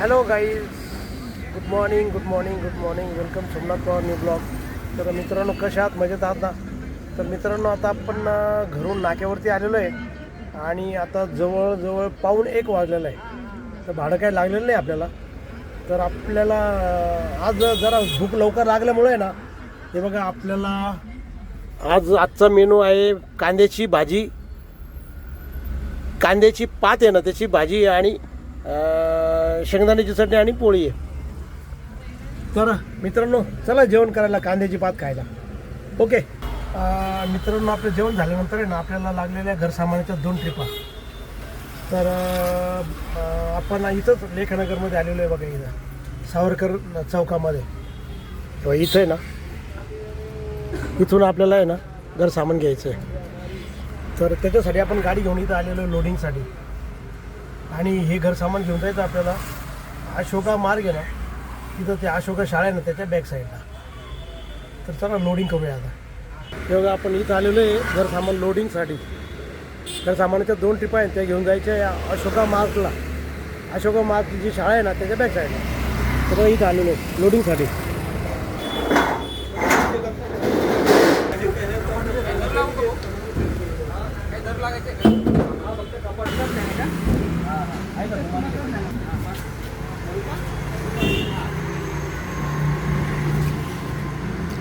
Hello guys good morning good morning good morning welcome Somnath Pawar new blog तर मित्रांनो कशा आहात? मजेत आहात ना? तर मित्रांनो आता आपण घरून नाक्यावरती आलेलो आहे आणि आता जवळजवळ पाऊण एक वाजलेलं आहे. तर भाडं काय लागलेलं नाही आपल्याला. तर आपल्याला आज जरा भूक लवकर लागल्यामुळे ना हे बघा आपल्याला आज आजचा मेनू आहे कांद्याची भाजी. कांद्याची पात आहे ना त्याची भाजी आणि शेंगदाण्याची चटणी आणि पोळी आहे. तर मित्रांनो चला जेवण करायला कांद्याची पात खायला. ओके. मित्रांनो आपलं जेवण झाल्यानंतर आहे ना आपल्याला लागलेल्या घरसामानाच्या दोन ट्रिपा तर आपण इथंच लेखनगरमध्ये आलेलो आहे बघा इथं. सावरकर चौकामध्ये. इथं आहे ना इथून आपल्याला आहे ना घर सामान घ्यायचं आहे. तर त्याच्यासाठी आपण गाडी घेऊन इथं आलेलो आहे लोडिंगसाठी आणि हे घर सामान घेऊन जायचं आपल्याला. अशोका मार्ग आहे ना तिथं ते अशोका शाळा आहे ना त्याच्या बॅक साईडला तर चला लोडिंग करूया आता. तेव्हा आपण इथं आलेलो आहे घर सामान लोडिंगसाठी घर सामानाच्या दोन ट्रिप आहेत त्या घेऊन जायच्या या अशोका मार्कला अशोका मार्क जी शाळा आहे ना त्याच्या बॅक साईडला तर इथं आलेलो आहे लोडिंगसाठी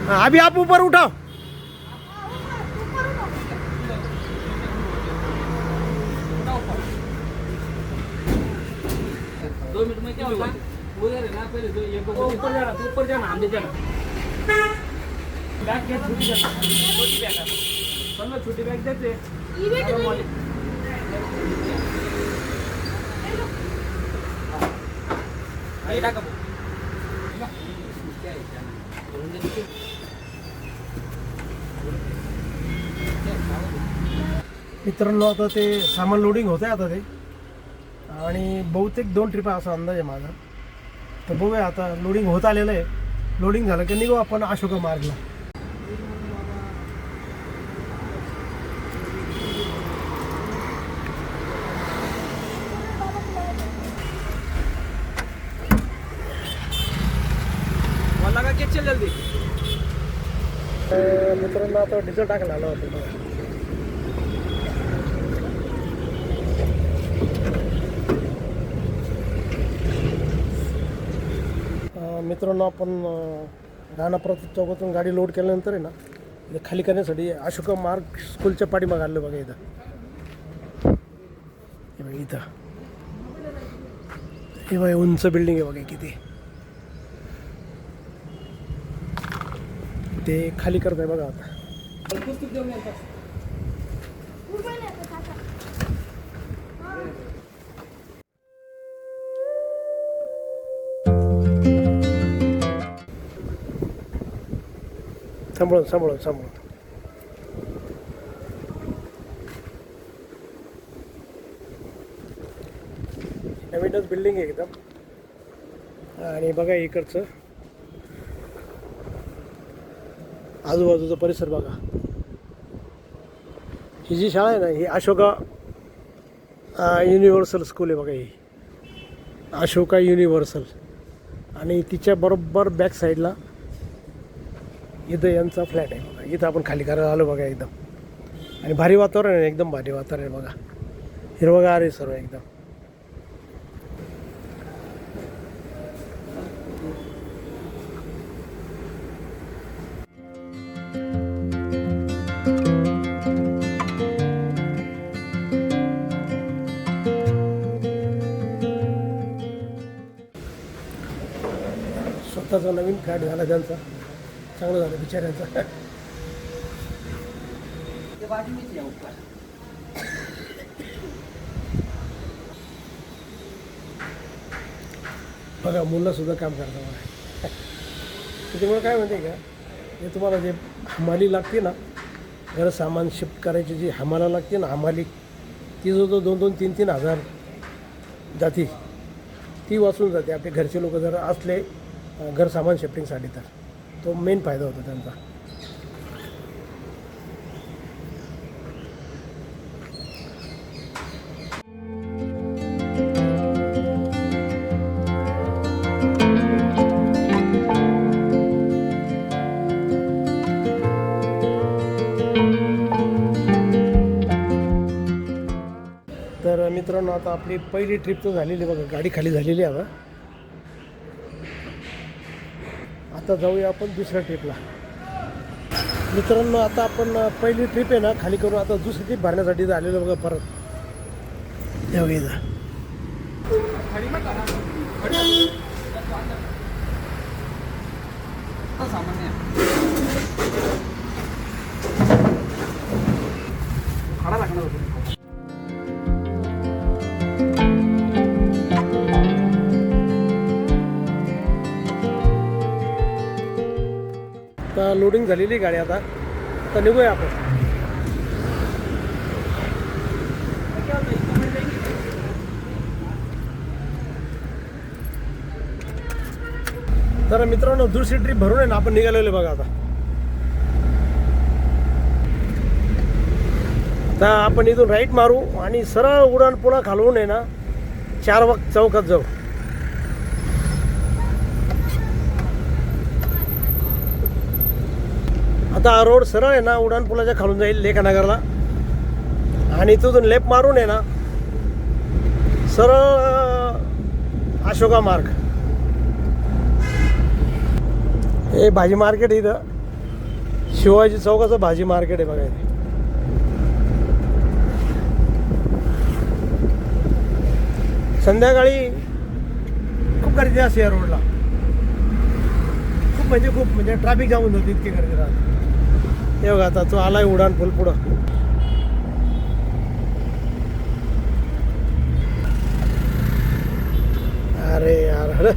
हाँ, अभी आप ऊपर उठाओ। दो मिनट में क्या होगा उधर है ना पहले दो ये ऊपर जाना ऊपर जाना हम जाना। बैग जाना छोटी बैग? है। चलो छोटी बैग देते मित्रांनो आता ते सामान लोडिंग होतं आहे आता ते. आणि बहुतेक दोन ट्रिप असा अंदाज आहे माझा. तर बघूया आता लोडिंग होत आलेलं आहे. लोडिंग झालं की निघू आपण अशोका मार्गला वाला का चल जल्दी तर मित्रांनो आता डिझेल टाकायला आलं होतो. मित्रांनो आपण अं, चौकातून गाडी लोड केल्यानंतर आहे ना खाली करण्यासाठी अशोका मार्ग स्कूलच्या पाठीमागं आलं बघा इथं. हे बघा इथं. हे बघा उंच बिल्डिंग आहे बघा किती. ते खाली करत आहे बघा आता. सांभाळून सांभाळून सांभाळून. नवीनच बिल्डिंग आहे एकदम. आणि बघा इकडचं. आजूबाजूचा परिसर बघा. ही जी शाळा आहे ना ही अशोका युनिव्हर्सल स्कूल आहे बघा ही. अशोका युनिव्हर्सल आणि तिच्या बरोबर बॅक साईडला इथं यांचा फ्लॅट आहे बघा. इथं आपण खाली करायला आलो बघा एकदम. आणि भारी वातावरण आहे एकदम भारी वातावरण आहे बघा. हिरवगार आहे सर्व एकदम. स्वतःचा नवीन फ्लॅट झाला त्यांचा. चांगलं झालं बिचाऱ्यांचा. बघा मुलंसुद्धा काम करतात बघा. त्याच्यामुळे काय म्हणते का? हे तुम्हाला जे हमाली लागते ना घर सामान शिफ्ट करायची जी हमाला लागते ना हमाली ती जो जो दोन दोन तीन तीन हजार जाती. ती वाचून जाते. आपले घरचे लोक जर असले घर सामान शिफ्टिंगसाठी तर. तो मेन फायदा होता त्यांचा. तर मित्रांनो आता आपली पहिली ट्रिप तर झालेली बघा गाडी खाली झालेली आहे आता जाऊया आपण दुसऱ्या ट्रिपला मित्रांनो आता आपण पहिली ट्रिप आहे ना खाली करून आता दुसरी ट्रिप भरण्यासाठी इथं आलेलो बघा परत. जाऊया सामान्य लोडिंग झालेली गाडी आता. तर निघूया आपण. तर मित्रांनो दुसरी ट्रिप भरून आहे ना आपण निघालेलो बघा आता. तर आपण इथून राईट मारू आणि सरळ उडान पुन्हा खालवून आहे ना चार वक्त चौकात जाऊ. आता हा रोड सरळ आहे ना उड्डाणपुलाच्या खालून जाईल लेखानगरला. आणि तिथून लेप मारून आहे ना सरळ अशोका मार्ग. हे भाजी मार्केट आहे इथं. शिवाजी चौकाचं भाजी मार्केट आहे बघा इथे. संध्याकाळी खूप गर्दी असते या रोडला म्हणजे खूप म्हणजे ट्रॅफिक जाऊन होती इतकी गर्दी राहते हे बघा आता तो आलाय उडान फुल पुढं. अरे यार अरे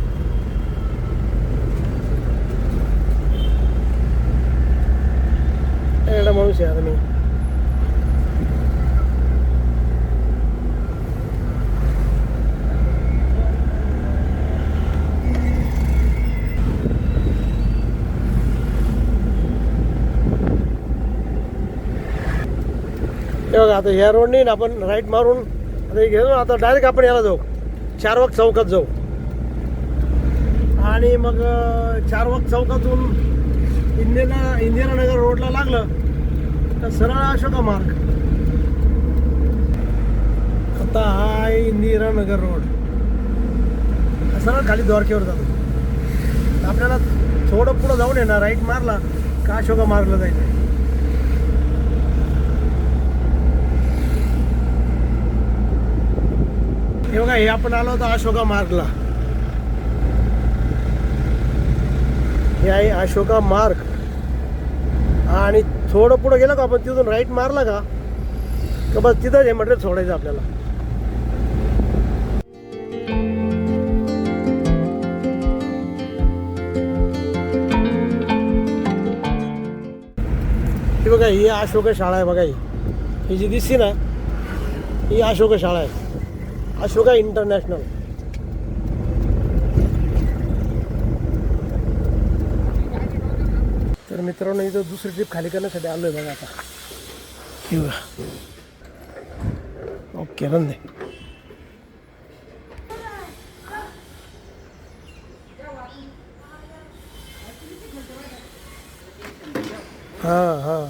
एवढा माणूस आहे आता मी. हे आता ह्या रोडने ना आपण राईट मारून आता हे आता डायरेक्ट आपण याला जाऊ. चारवाक चौकात जाऊ. आणि मग चारवाक चार चौकातून इंदिरा इंदिरानगर रोडला लागलं तर सरळ अशोका मार्ग. आता हा इंदिरानगर रोड सरळ खाली द्वारकेवर जातो. आपल्याला थोडं पुढं जाऊन येणार ना राईट मारला का अशोका मार्गला जायचं हे बघा हे आपण आलो होतो अशोका मार्गला. हे आहे अशोका मार्ग. आणि थोडं पुढं गेलं का आपण तिथून राईट मारला का? का बस तिथंच हे मटेरियल सोडायचं आपल्याला. हे बघा ही अशोक शाळा आहे बघा ही जी दिसते ना ही अशोक शाळा आहे. अशोका इंटरनॅशनल. तर मित्रांनो इथं दुसरी ट्रिप खाली करण्यासाठी आलो आहे बघा आता. किंवा बघा. ओके रंदे. हां हां.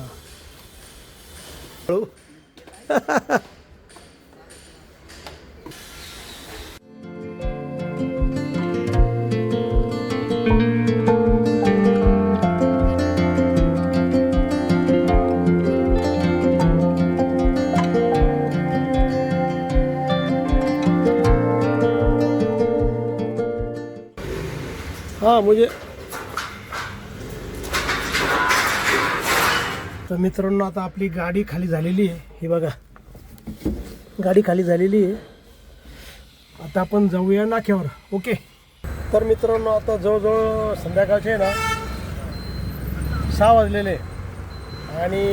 हाँ मुझे म्हणजे- तर मित्रांनो आता आपली गाडी खाली झालेली आहे. ही बघा. गाडी खाली झालेली आहे. आता आपण जाऊया नाक्यावर. ओके? तर मित्रांनो आता जवळजवळ संध्याकाळचे आहे ना. सहा वाजलेले आहे. आणि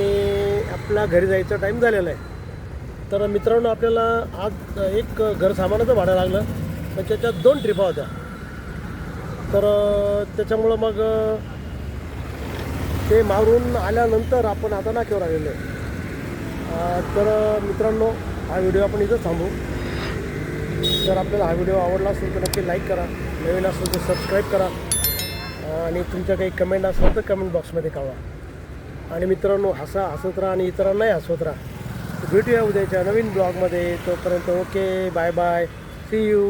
आपला घरी जायचा टाईम झालेला आहे. तर मित्रांनो आपल्याला आज एक घर सामानाचं भाडं लागलं. पण त्याच्यात दोन ट्रिपा होत्या. तर त्याच्यामुळं मग ते मारून आल्यानंतर आपण आता नाक्यावर आलेलो आहे. तर मित्रांनो हा व्हिडिओ आपण इथंच थांबू. जर आपल्याला हा व्हिडिओ आवडला असेल तर नक्की लाईक करा नवीन असेल तर सबस्क्राईब करा आणि तुमच्या काही कमेंट असेल तर कमेंट बॉक्समध्ये कळवा. आणि मित्रांनो हसा हसत राहा आणि इतरांनाही हसवत राहा. भेटूया उद्याच्या नवीन ब्लॉगमध्ये. तोपर्यंत okay bye bye. See you